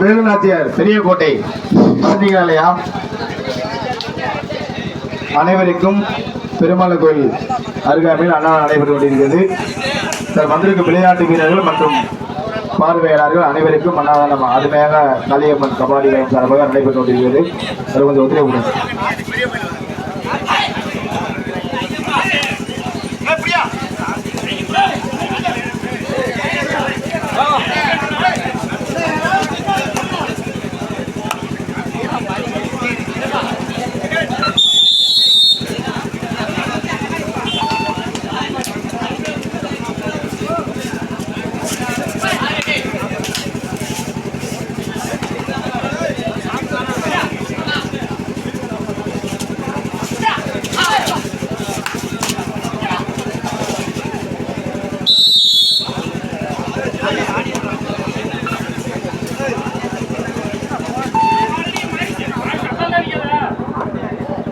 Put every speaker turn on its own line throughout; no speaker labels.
வேலுநாச்சியார் பெரிய கோட்டை சொன்னீங்களா அனைவருக்கும் பெருமாள் கோயில் அருகாமையில் அண்ணா நடைபெற்று கொண்டிருக்கிறது. சார் வந்திருக்கும் விளையாட்டு வீரர்கள் மற்றும் பார்வையாளர்கள் அனைவருக்கும் அன்னதானம் அருமையாக காளியம்மன் கபாடி சார்பாக நடைபெற்று கொண்டிருக்கிறது. அது கொஞ்சம் ஒத்துழைப்பு கொடுங்க.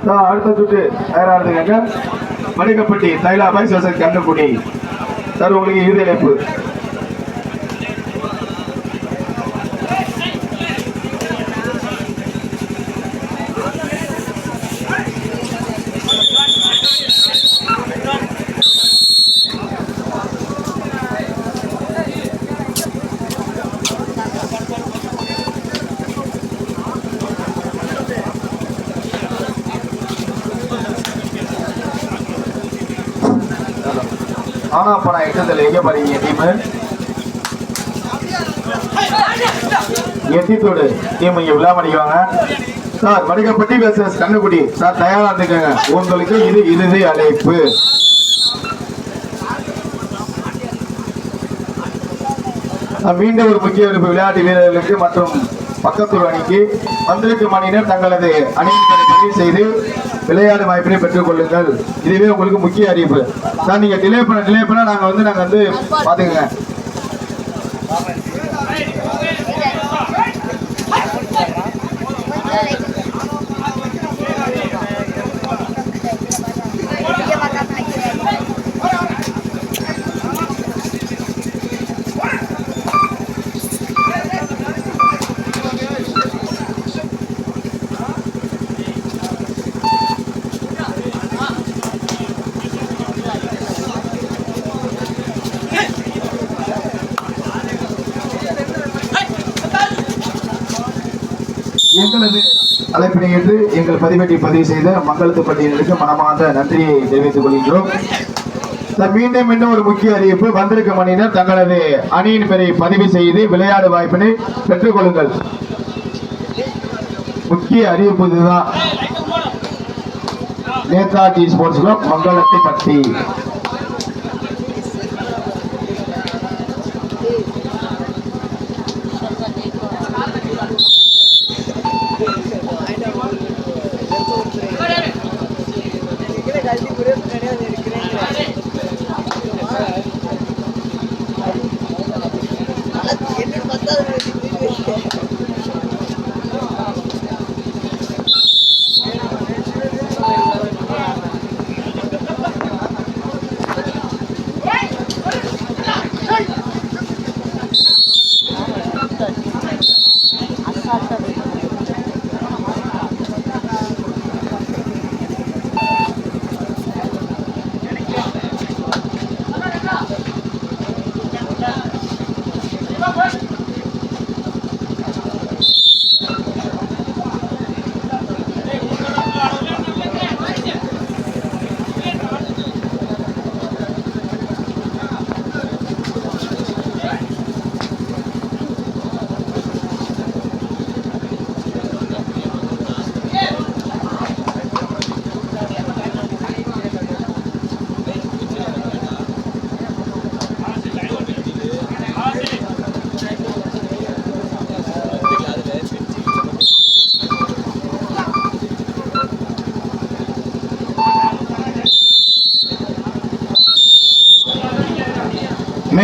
சார், அடுத்த சுற்று தயாராகிறதுக்காக மணிக்கப்பட்டி தைலாபாய் சோசல் கண்ணுக்குடி சார் உங்களுக்கு இறுதி இணைப்பு ஆனா அப்ப நான் எட்டத்தில் டீம் இங்கே விழா பண்ணிக்குவாங்க. Sir Madikkappatti versus Kannukkudi. Sir தயாராக இருந்துக்கங்க. உங்களுக்கு இது இறுதி அழைப்பு. மீண்டும் ஒரு முக்கிய விளையாட்டு வீரர்களுக்கு மற்றும் பக்கத்தூர் அணிக்கு வந்திருக்கும் அணியினர் தங்களது அணியின் பதிவு செய்து விளையாடு வாய்ப்பினை பெற்றுக் கொள்ளுங்கள். இதுவே உங்களுக்கு முக்கிய அறிவிப்பு. சார் நீங்க டிலே பண்ண டிலே பண்ண நாங்க வந்து நாங்க வந்து பாத்துக்கங்க எங்களது அழைப்பினை ஏற்று எங்கள் பதிவேட்டை பதிவு செய்த மங்களத்து பள்ளியினருக்கு மனமார்ந்த நன்றியை தெரிவித்துக் கொள்கின்றோம். மீண்டும் மீண்டும் ஒரு முக்கிய அறிவிப்பு. வந்திருக்கும் அணியினர் தங்களது அணியின் பெயரை பதிவு செய்து விளையாடு வாய்ப்பினை பெற்றுக் கொள்ளுங்கள். முக்கிய அறிவிப்பு இதுதான். நேதாஜி ஸ்போர்ட்ஸ் கிளப் மங்களத்தை பட்டி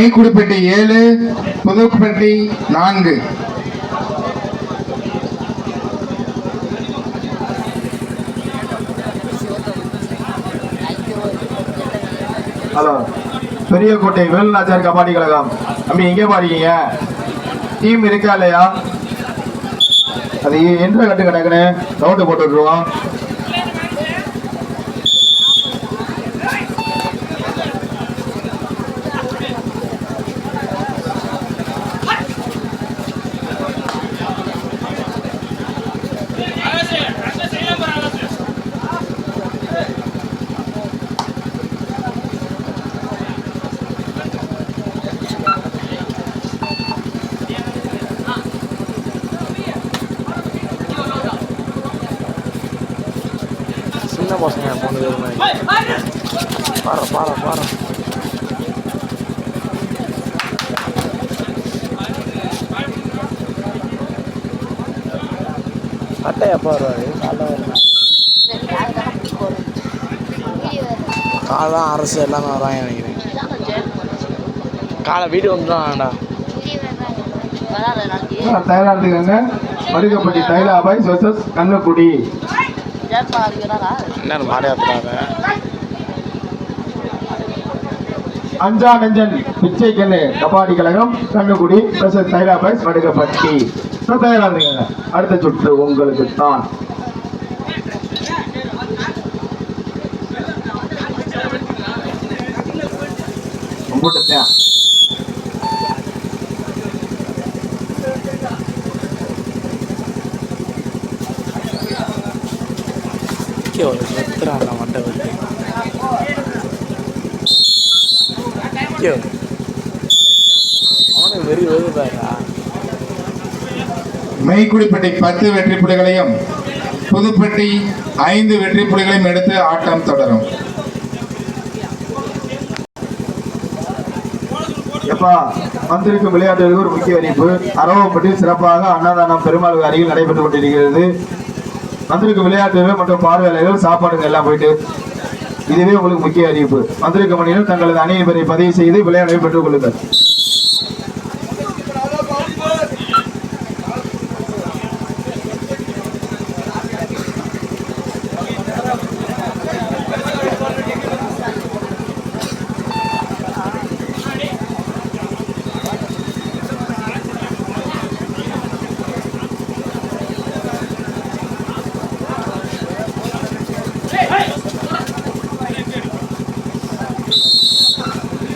மெய்க்குடிப்பட்டி ஏழு புதுப்பட்டி நான்கு.
ஹலோ. பெரியக்கோட்டை வேலுநாச்சார் கபாடி கழகம். அம்மி எங்கே பாருக்கீங்க டீம் இருக்கா இல்லையா? அது என்ற கட்டு கிடக்குன்னு ரவுண்டு போட்டு விட்டுருவோம்
சின்ன பசங்க மூணு பேருமே பாரு பாரு பாரு அட்டை எப்போ வருவாரு காலைல வருமா காலை தான் அரசு எல்லாமே வராங்க நினைக்கிறேன் காலை வீடு வந்துடும் வேண்டா
தயாரா இருந்துக்கங்க மருகப்பட்டி தைலா பாய்ஸ் வர்சஸ் கண்ணக்குடி
என்ன மாடு ஏற்றுறாங்க
அஞ்சா நெஞ்சன் பிச்சை கண்ணு கபாடி கழகம் Kannukkudi versus Thaila boys Marugappatti So, தயாரா இருந்துக்கங்க அடுத்த சுற்று உங்களுக்கு தான். கும்பிட்டுட்டேன்
கே அவர் நிறுத்துறாங்க மண்டை வந்து அவனுக்கு வெறி வருதாடா
மெய்க்குடிப்பட்டி பத்து வெற்றி புலிகளையும் புதுப்பட்டி ஐந்து வெற்றி புலிகளையும் எடுத்து ஆட்டம் தொடரும்.
எப்பா வந்திருக்கும் விளையாட்டுகளுக்கு ஒரு முக்கிய அறிவிப்பு. அரவப்பட்டி சிறப்பாக அன்னதானம் பெருமாள் அருகில் நடைபெற்றுக் கொண்டிருக்கிறது. வந்திருக்கும் விளையாட்டு மற்றும் பார்வையாளர்கள் சாப்பாடுகள் எல்லாம் போயிட்டு. இதுவே உங்களுக்கு முக்கிய அறிவிப்பு. வந்திருக்கும் மணியில் தங்களது அணியின் பெயரை பதிவு செய்து விளையாடை பெற்றுக் கொள்ளுங்கள்.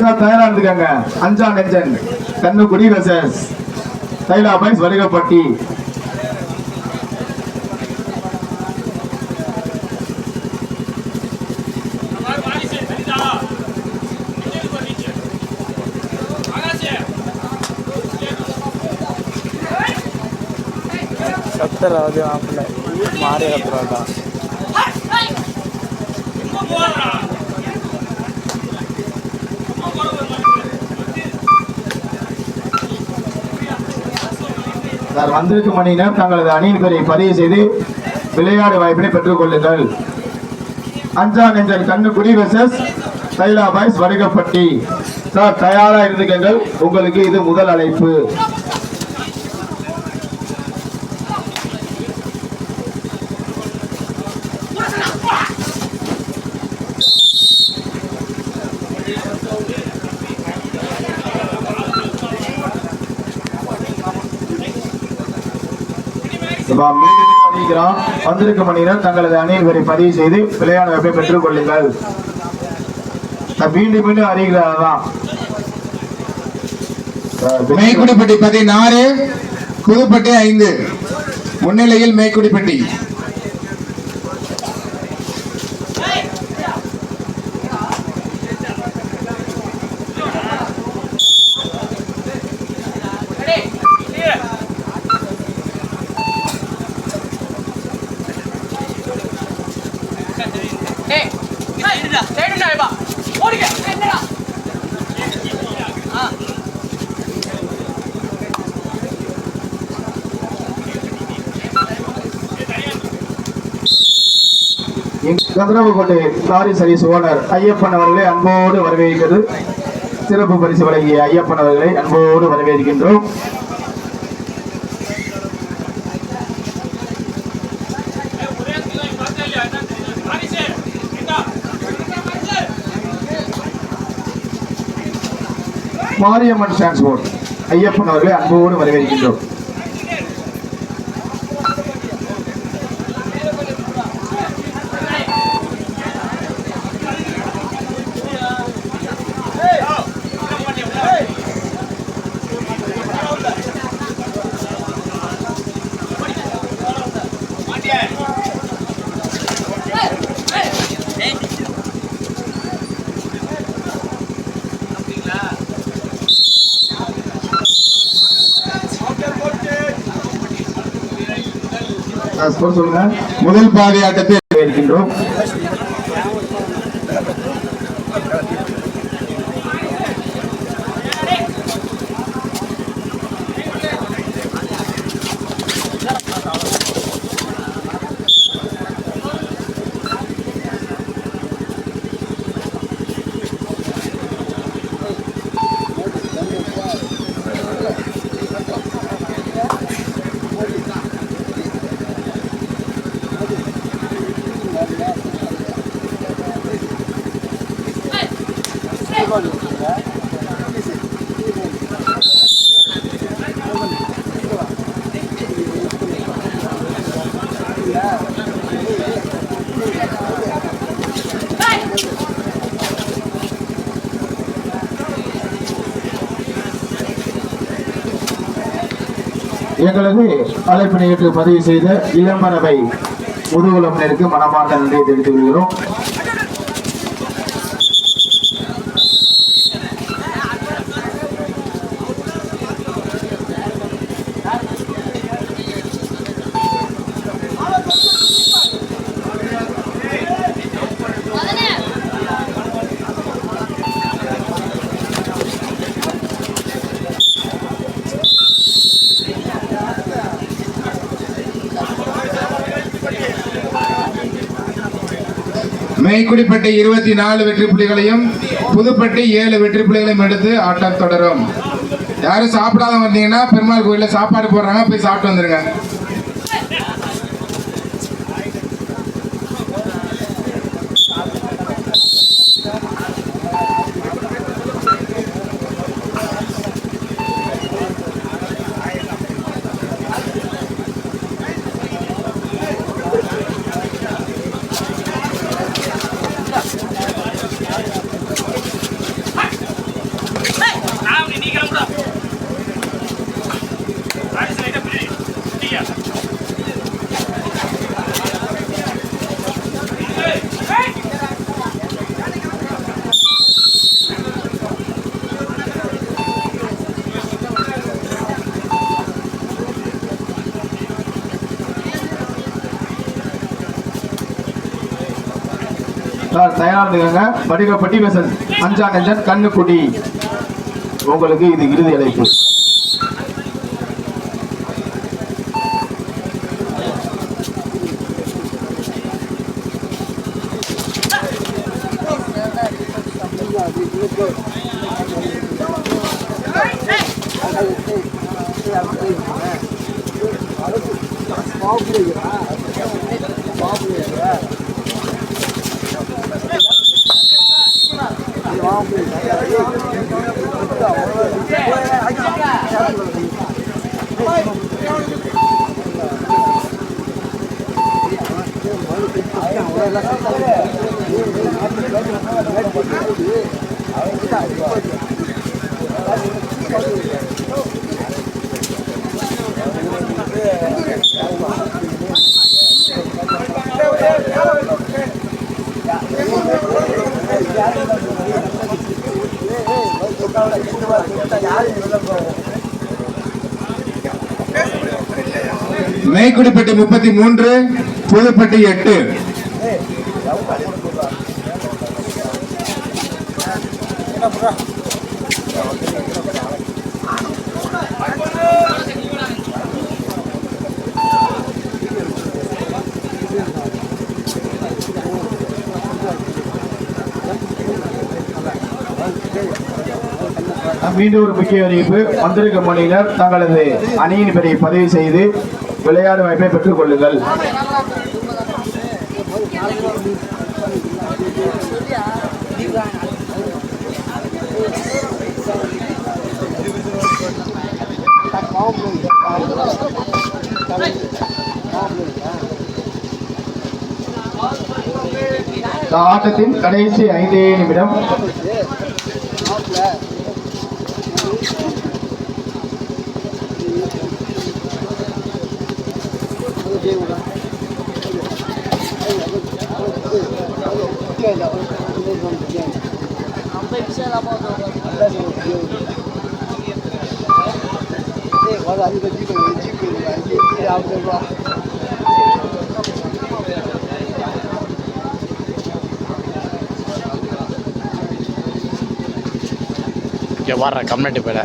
சார், தயாரா இருந்துக்கங்க அஞ்சா நெஞ்சன். கண்ணுக்குடி வெசஸ் தைலா பைஸ் வலிகப்பட்டி
கத்துறாது ஆப்பில் மாறி
சார் வந்திருக்கும் மணியினர் தங்களது அணியின் பெயரை பதிவு செய்து விளையாடு வாய்ப்பினை பெற்றுக் கொள்ளுங்கள். Anja Nenjan Kannukkudi versus Thaila boys Vadugappatti sir தயாரா இருந்துக்கங்கள். உங்களுக்கு இது முதல் அழைப்பு. அணிகிறோம் மீண்டும் அறிவிக்கிறோம் வந்திருக்கும் தங்களது அணியின் பதிவு செய்து விளையாட வாய்ப்பை பெற்றுக் கொள்ளுங்கள். மீண்டும் மீண்டும் அறிவிக்கிறதான்
மேய்குடிப்பட்டி பதினாறு புதுப்பட்டி ஐந்து. முன்னிலையில்
மேய்குடிப்பட்டி. சைடுடா சைடுடா என்னடா? ஆ.
லாரி சர்வீஸ் ஓனர் ஐயப்பன் அவர்களை அன்போடு வரவேற்கிறது. சிறப்பு பரிசு வழங்கிய ஐயப்பன் அவர்களை அன்போடு வரவேற்கின்றோம். மாரியம்மன் டிரான்ஸ்போர்ட் ஐயப்பன் அவர்களை அன்போடு வரவேற்கின்றோம். சொல்லுங்க
முதல் பாதி ஆட்டத்தில்
எங்களது அழைப்பினை ஏற்று பதிவு செய்த இளம்பரவை முதுகுலத்தினருக்கு மனமார்ந்த நன்றியை தெரிவித்துக் கொள்கிறோம்.
கைக்குடிப்பட்டை இருபத்தி நாலு வெற்றி புள்ளிகளையும் புதுப்பட்டி ஏழு வெற்றி புள்ளிகளையும் எடுத்து ஆட்டம் தொடரும். யாரும் சாப்பிடாத வந்தீங்கன்னா பெருமாள் கோயிலில் சாப்பாடு போடுறாங்க போய் சாப்பிட்டு வந்துருங்க.
தயாராக தயாரா இருந்துக்கங்க வடிவப்பட்டி வெசல் அஞ்சா நெஞ்சன் கண்ணுக்குடி. உங்களுக்கு இது இறுதி அழைப்பு.
மேய்க்குடிப்பட்டி முப்பத்தி மூன்று புதுப்பட்டி எட்டு.
மீண்டும் ஒரு முக்கிய அறிவிப்பு. வந்திருக்கும் மணியினர் தங்களது அணியின் பெயரை பதிவு செய்து விளையாடும் வாய்ப்பை பெற்றுக் கொள்ளுங்கள். ஆட்டத்தின் கடைசி ஐந்தே நிமிடம்.
I'm big
set up on 我让你个几个人几个
人，你你要不说。
எவ்வாறு கம்யூனிட்டி போயிட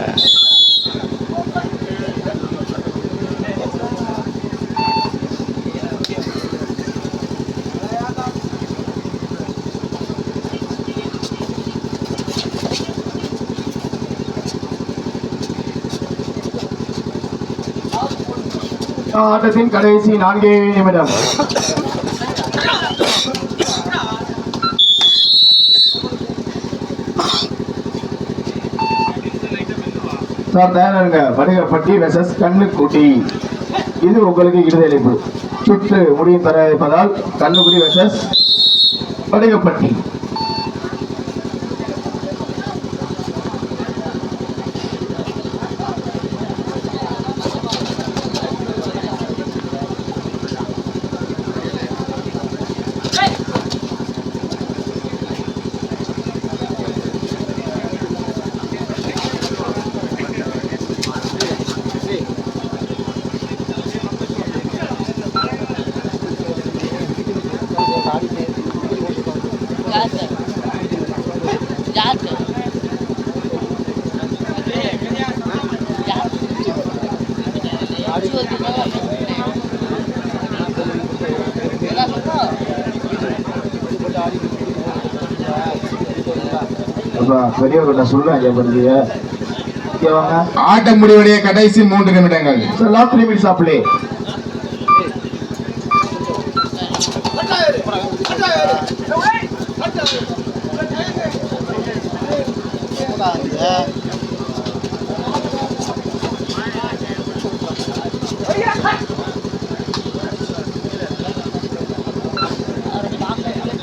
ஆட்டத்தின் கடைசி நான்கே நிமிடம். சார் தயாராங்க வணிகப்பட்டி வெசஸ் கண்ணுக்குட்டி. இது உங்களுக்கு இறுதியளிப்பு சுற்று முடியும் தர இருப்பதால் கண்ணுக்குடி வெசஸ் வணிகப்பட்டி. பெரியவர்கிட்ட இங்கே வாங்க.
ஆட்டம் முடிவடைய கடைசி மூன்று நிமிடங்கள்.
Last three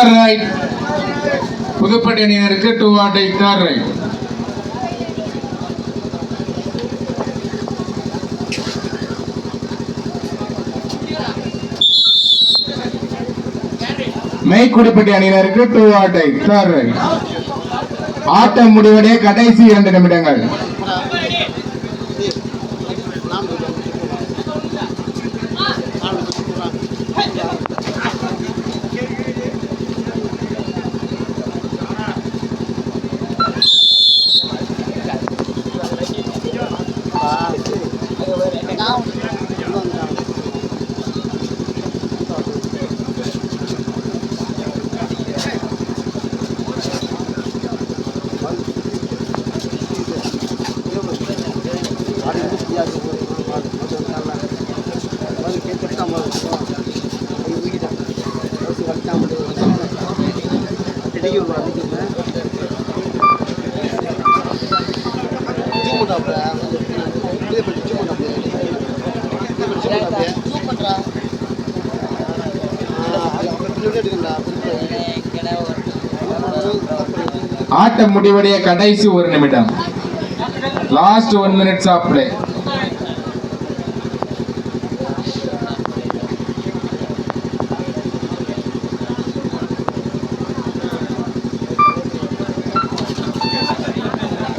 third raid Pudupatti அணியினருக்கு do or die third raid Meikkudipatti அணியினருக்கு do or die third raid ஆட்டம் முடிவடைய கடைசி இரண்டு நிமிடங்கள். ஆட்டம் முடிவடைய கடைசி ஒரு நிமிடம். Last one minutes of play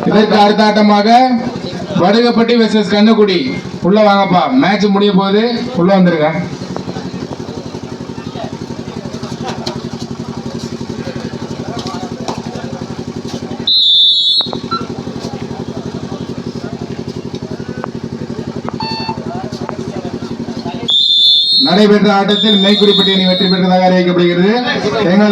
இதற்கு அடுத்த ஆட்டமாக வடுகப்பட்டி வெர்சஸ் கண்ணுக்குடி. உள்ள வாங்கப்பா. மேட்ச் முடிய போகுது. உள்ள வந்துருங்க. நடைபெற்ற ஆட்டத்தில் மேய்குடிப்பட்டி அணி வெற்றி பெற்றதாக அறிவிக்கப்படுகிறது. எங்கள்